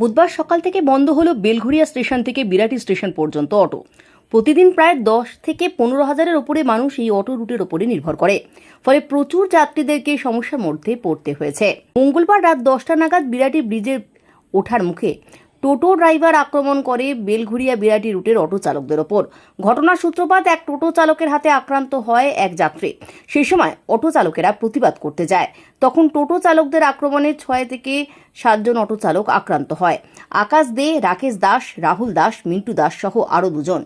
বুধবার সকাল থেকে বন্ধ হলো বেলঘুরিয়া স্টেশন থেকে বিরাটি স্টেশন পর্যন্ত অটো। প্রতিদিন প্রায় দশ থেকে পনেরো হাজারের ওপরে মানুষ এই অটো রুটের ওপরে নির্ভর করে। ফলে প্রচুর যাত্রীদেরকে সমস্যার মধ্যে পড়তে হয়েছে। মঙ্গলবার রাত দশটা নাগাদ বিরাটি ব্রিজে ওঠার মুখে টোটো ড্রাইভার আক্রমণ করে বেলঘুরিয়া বিরাটি রুটের অটো চালকদের ওপর। ঘটনার সূত্রপাত, এক টোটো চালকের হাতে আক্রান্ত হয় এক যাত্রী। সেই সময় অটো চালকেরা প্রতিবাদ করতে যায়। তখন টোটো চালকদের আক্রমণে ছয় থেকে সাতজন অটো চালক আক্রান্ত হয়। আকাশ দে, রাকেশ দাস, রাহুল দাস, মিন্টু দাস সহ আরও দুজন।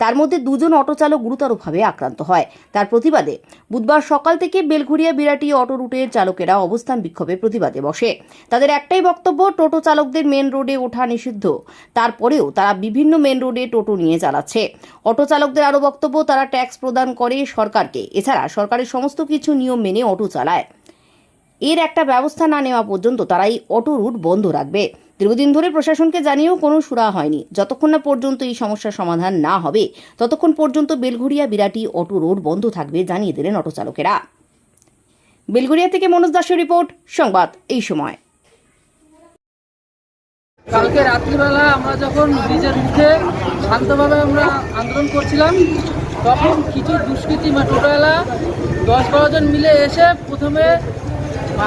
তার মধ্যে দুজন অটো চালক গুরুতরভাবে আক্রান্ত হয়। তার প্রতিবাদে বুধবার সকাল থেকে বেলঘুরিয়া বিরাটি অটো রুটের চালকেরা অবস্থান বিক্ষোভে প্রতিবাদে বসে। তাদের একটাই বক্তব্য, টোটো চালকদের মেন রোডে ওঠা নিষিদ্ধ। তারপরেও তারা বিভিন্ন মেন রোডে টোটো নিয়ে চালাচ্ছে। অটো চালকদের আরও বক্তব্য, তারা ট্যাক্স প্রদান করে সরকারকে। এছাড়া সরকারের সমস্ত কিছু নিয়ম মেনে অটো চালায়। এর একটা ব্যবস্থা না নেওয়া পর্যন্ত তারা এই অটো রুট বন্ধ রাখবে। দীর্ঘদিন ধরে প্রশাসনকে জানিয়েও কোনো সুরা হয়নি। যতক্ষণ না পর্যন্ত এই সমস্যার সমাধান না হবে, ততক্ষণ পর্যন্ত বেলঘরিয়া বিরাটি অটো রোড বন্ধ থাকবে জানিয়ে দিলেন অটো চালকেরা। বেলঘরিয়া থেকে মনোজ দাসের রিপোর্ট, সংবাদ এই সময়। কালকে রাত্রিবেলা আমরা যখন ব্রিজের মুখে শান্তভাবে আমরা আন্দোলন করছিলাম, তখন কিছু দুষ্কৃতী বা টোটোওয়ালা দশ বারো জন মিলে এসে প্রথমে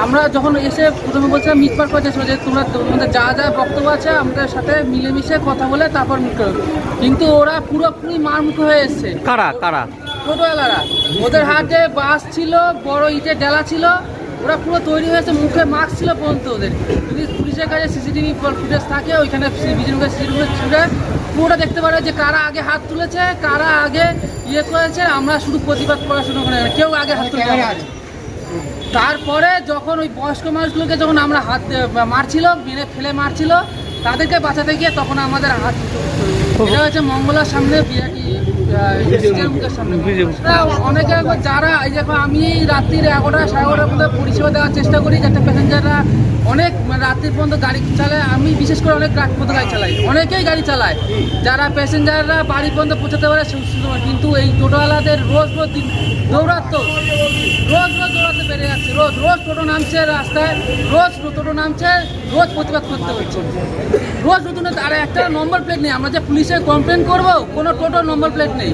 আমরা যখন এসে প্রথমে বলছিলাম মিট মিটমাট করতে যে তোমরা তোমাদের যা যা বক্তব্য আছে আমাদের সাথে মিলেমিশে কথা বলে তারপর মিট করো। কিন্তু ওরা পুরোপুরি মারমুখো হয়ে এসছে। কারা কারা? টোটোওয়ালারা ওদের হাতে বাস ছিল বড় ইটের ডেলা ছিল। ওরা পুরো তৈরি হয়েছে মুখে মাস্ক ছিল পর্যন্ত ওদের। যদি পুলিশের কাছে সিসিটিভি ফুটেজ থাকে ওইখানে বিজেপিকে সিসিটিভি ছুটে পুরোটা দেখতে পারে যে কারা আগে হাত তুলেছে কারা আগে ইয়ে করেছে। আমরা শুধু প্রতিবাদ করা শুরু করে। কেউ আগে হাত তুলে পারে তারপরে যখন ওই বয়স্ক মানুষগুলোকে যখন আমরা হাত মারছিল মেরে ফেলে মারছিল তাদেরকে বাঁচাতে গিয়ে তখন আমাদের হাত এটা হচ্ছে মঙ্গলার সামনে বিরাটি অনেকে যারা, এই দেখো, আমি রাত্রির এগারোটা সাড়ে মধ্যে পরিষেবা দেওয়ার চেষ্টা করি যাতে প্যাসেঞ্জাররা অনেক মানে রাত্রির পর্যন্ত গাড়ি চালায়। আমি বিশেষ করে অনেক রাত পর্যন্ত গাড়ি চালাই। অনেকেই গাড়ি চালায়। যারা প্যাসেঞ্জাররা বাড়ি পর্যন্ত পৌঁছাতে পারে কিন্তু এই টোটোওয়ালাদের রোজ রোজ দিন দৌড়াতো রোজ রোজ দৌড়াতে পেরে যাচ্ছে। রোজ রোজ টোটো নামছে রাস্তায়, রোজ টোটো নামছে, রোজ প্রতিবাদ করতে হচ্ছে। রোজ নতুন আর একটা নম্বর প্লেট নেই আমরা যে পুলিশে কমপ্লেন করব, কোনো টোটো নম্বর প্লেট নেই।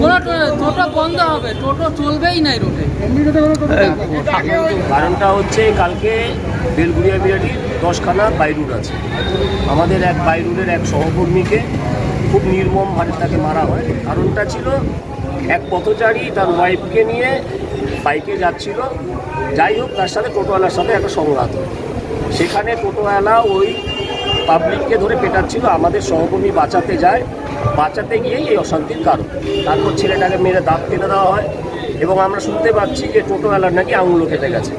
কোনো টোটো বন্ধ হবে, টোটো চলবেই নাই রোডে কারণটা হচ্ছে কালকে বেলগুড়িয়া বিরাটির দশখানা বাইরুড আছে। আমাদের এক বাইরুডের এক সহকর্মীকে খুব নির্মমভাবে তাকে মারা হয়। কারণটা ছিল এক পথচারী তার ওয়াইফকে নিয়ে বাইকে যাচ্ছিল। যাই হোক, তার সাথে টোটোওয়ালার সাথে একটা সংঘাত। সেখানে টোটোওয়ালা ওই পাবলিককে ধরে পেটাচ্ছিল, আমাদের সহকর্মী বাঁচাতে যায়। বাঁচাতে গিয়েই এই অশান্তির কারণ। তারপর ছেলেটাকে মেরে দাঁত কেটে দেওয়া হয় এবং আমরা শুনতে পাচ্ছি যে টোটোওয়ালার নাকি আঙুলও কেটে গেছে।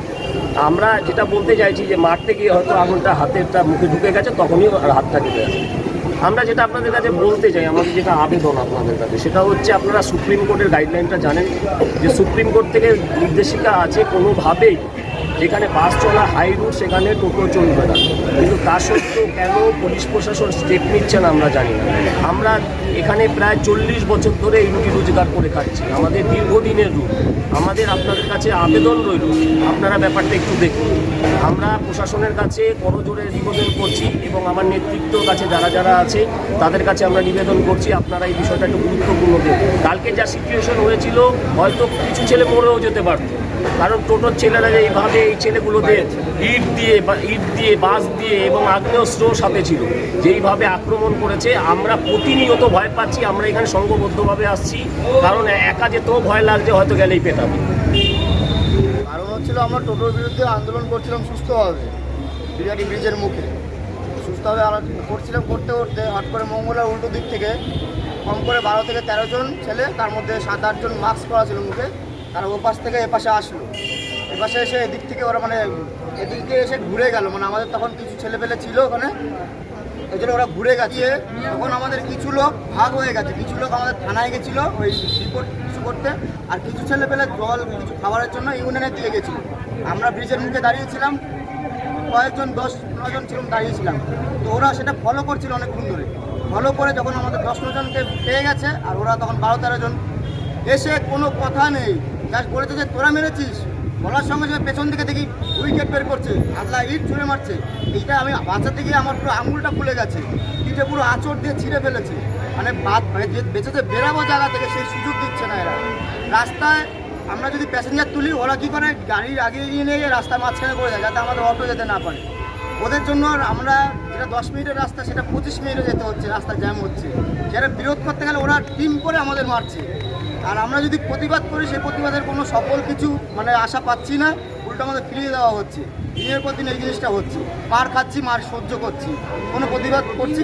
আমরা যেটা বলতে চাইছি যে মারতে গিয়ে হয়তো আঙুলটা হাতেরটা মুখে ঢুকে গেছে, তখনই হাতটা কেটে গেছে। আমরা যেটা আপনাদের কাছে বলতে চাই, আমাদের যেটা আবেদন আপনাদের কাছে, সেটা হচ্ছে আপনারা সুপ্রিম কোর্টের গাইডলাইনটা জানেন যে সুপ্রিম কোর্ট থেকে নির্দেশিকা আছে, কোনোভাবেই যেখানে বাস চলা হাই রুট সেখানে টোটো চলবে না। কিন্তু তা সত্ত্বেও কেন পুলিশ প্রশাসন স্টেপ নিচ্ছে না আমরা জানি না। আমরা এখানে প্রায় চল্লিশ বছর ধরে এই রুটি রোজগার করে খাচ্ছি আমাদের দীর্ঘদিনের রুট। আমাদের আপনাদের কাছে আবেদন রইল। আপনারা ব্যাপারটা একটু দেখুন। আমরা প্রশাসনের কাছে করজোরে নিবেদন করছি এবং আমার নেতৃত্বর কাছে যারা যারা আছে, তাদের কাছে আমরা নিবেদন করছি। আপনারা এই বিষয়টা একটু গুরুত্বপূর্ণ দেন কালকে যা সিচুয়েশন হয়েছিল, হয়তো কিছু ছেলে মরেও যেতে পারতো। কারণ টোটোর ছেলেরা এইভাবে এই ছেলেগুলোদের ইট দিয়ে বা, ইট দিয়ে বাস দিয়ে এবং আগ্নেয়স্ত্র সাথে ছিল। যেইভাবে আক্রমণ করেছে, আমরা প্রতিনিয়ত ভয় পাচ্ছি, আমরা এখানে সংঘবদ্ধভাবে আসছি। কারণ একা যেতেও ভয় লাগছে, হয়তো গেলেই পেটাবে কারণ হচ্ছিল আমরা টোটোর বিরুদ্ধে আন্দোলন করছিলাম সুস্থভাবে, বিরাটি ব্রিজের মুখে। সুস্থভাবে করছিলাম করতে করতে হট করে মঙ্গলার উল্টো দিক থেকে কম করে বারো থেকে তেরো জন ছেলে, তার মধ্যে সাত আটজন মাস্ক পরা ছিল মুখে, তারা ও পাশ থেকে এপাশে আসলো। এপাশে এসে এদিক থেকে ওরা মানে এদিক দিয়ে এসে ঘুরে গেল। মানে আমাদের তখন কিছু ছেলেপেলে ছিল ওখানে এই জন্য ওরা ঘুরে গেছে। তখন আমাদের কিছু লোক ভাগ হয়ে গেছে। কিছু লোক আমাদের থানায় গেছিল ওই রিপোর্ট কিছু করতে। আর কিছু ছেলে পেলে জল, কিছু খাবারের জন্য ইউনিয়নে দিয়ে গেছিল। আমরা ব্রিজের মুখে দাঁড়িয়েছিলাম। কয়েকজন, দশ নজন ছিলাম, দাঁড়িয়েছিলাম। তো ওরা সেটা ফলো করছিল অনেকক্ষণ ধরে। ফলো করে যখন আমাদের দশ জনকে পেয়ে গেছে, আর ওরা তখন বারো তেরো জন। এসে কোনো কথা নেই। জাস্ট বলেছে যে, তোরা মেরেছিস? বলার সঙ্গে সঙ্গে পেছন থেকে দেখি উইকেট বের করছে। আদলা ইট ছুঁড়ে মারছে। এইটা আমি বাঁচাতে গিয়ে আমার পুরো আঙুলটা ফুলে গেছে। ইটে পুরো আঁচড় দিয়ে ছিঁড়ে ফেলেছে। মানে বাদ- মানে যে বেঁচে যে বেরাবো জায়গা থেকে সেই সুযোগ দিচ্ছে না এরা। রাস্তায় আমরা যদি প্যাসেঞ্জার তুলি, ওরা কী করে? গাড়ির আগে এগিয়ে নিয়ে গিয়ে রাস্তার মাঝখানে করে দেয় যাতে আমাদের অটো যেতে না পারে। ওদের জন্য আমরা যেটা দশ মিনিটের রাস্তা, সেটা পঁচিশ মিনিটে যেতে হচ্ছে, রাস্তা জ্যাম হচ্ছে। সেটা বিরোধ করতে গেলে ওরা টিম করে আমাদের মারছে। আর আমরা যদি প্রতিবাদ করি, সেই প্রতিবাদের কোনো সফল কিছু মানে আশা পাচ্ছি না। উল্টো আমাদের ফিরিয়ে দেওয়া হচ্ছে। দিনের পর দিন এই জিনিসটা হচ্ছে। মার খাচ্ছি, মার সহ্য করছি। কোনো প্রতিবাদ করছি